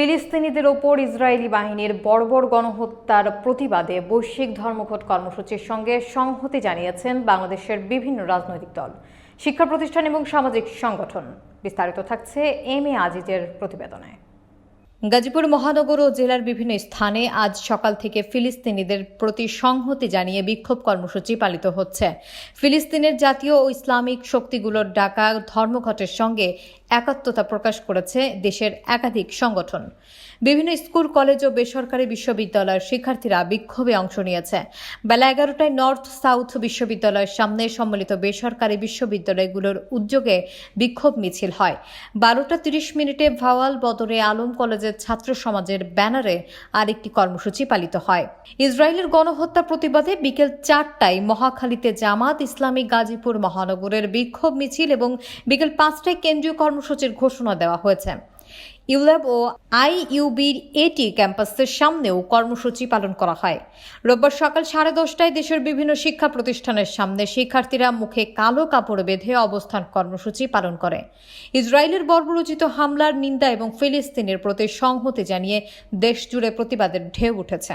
ফিলিস্তিনিদের ওপর ইসরায়েলি বাহিনীর বর্বর গণহত্যার প্রতিবাদে বৈশ্বিক ধর্মঘট কর্মসূচির সঙ্গে সংহতি জানিয়েছেন বাংলাদেশের বিভিন্ন রাজনৈতিক দল, শিক্ষা প্রতিষ্ঠান এবং সামাজিক সংগঠন। বিস্তারিত থাকছে এম এ আজিজের প্রতিবেদনে। গাজীপুর মহানগর ও জেলার বিভিন্ন স্থানে আজ সকাল থেকে ফিলিস্তিনিদের প্রতি সংহতি জানিয়ে বিক্ষোভ কর্মসূচি পালিত হচ্ছে। ফিলিস্তিনের জাতীয় ও ইসলামিক শক্তিগুলোর ডাকা ধর্মঘটের সঙ্গে একাত্মতা প্রকাশ করেছে দেশের একাধিক সংগঠন। বিভিন্ন স্কুল, কলেজ ও বেসরকারি বিশ্ববিদ্যালয়ের শিক্ষার্থীরা বিক্ষোভে অংশ নিয়েছে। বেলা এগারোটায় নর্থ সাউথ বিশ্ববিদ্যালয়ের সামনে সম্মিলিত বেসরকারি বিশ্ববিদ্যালয়গুলোর উদ্যোগে বিক্ষোভ মিছিল হয়। বারোটা তিরিশ মিনিটে ভাওয়াল বদরে আলম কলেজের ছাত্র সমাজের ব্যানারে আরেকটি কর্মসূচি পালিত হয়। ইসরায়েলের গণহত্যা প্রতিবাদে বিকেল চারটায় মহাখালীতে জামাত ইসলামী গাজীপুর মহানগরের বিক্ষোভ মিছিল এবং বিকেল পাঁচটায় কেন্দ্রীয় কর্মসূচির ঘোষণা দেওয়া হয়েছে। ইউল্যাব ও আইইউবির এটি ক্যাম্পাসের সামনেও কর্মসূচি পালন করা হয়। রোববার সকাল সাড়ে দশটায় দেশের বিভিন্ন শিক্ষা প্রতিষ্ঠানের সামনে শিক্ষার্থীরা মুখে কালো কাপড় বেঁধে অবস্থান কর্মসূচি পালন করে। ইসরায়েলের বর্বরোচিত হামলার নিন্দা এবং ফিলিস্তিনের প্রতি সংহতি জানিয়ে দেশজুড়ে প্রতিবাদের ঢেউ উঠেছে।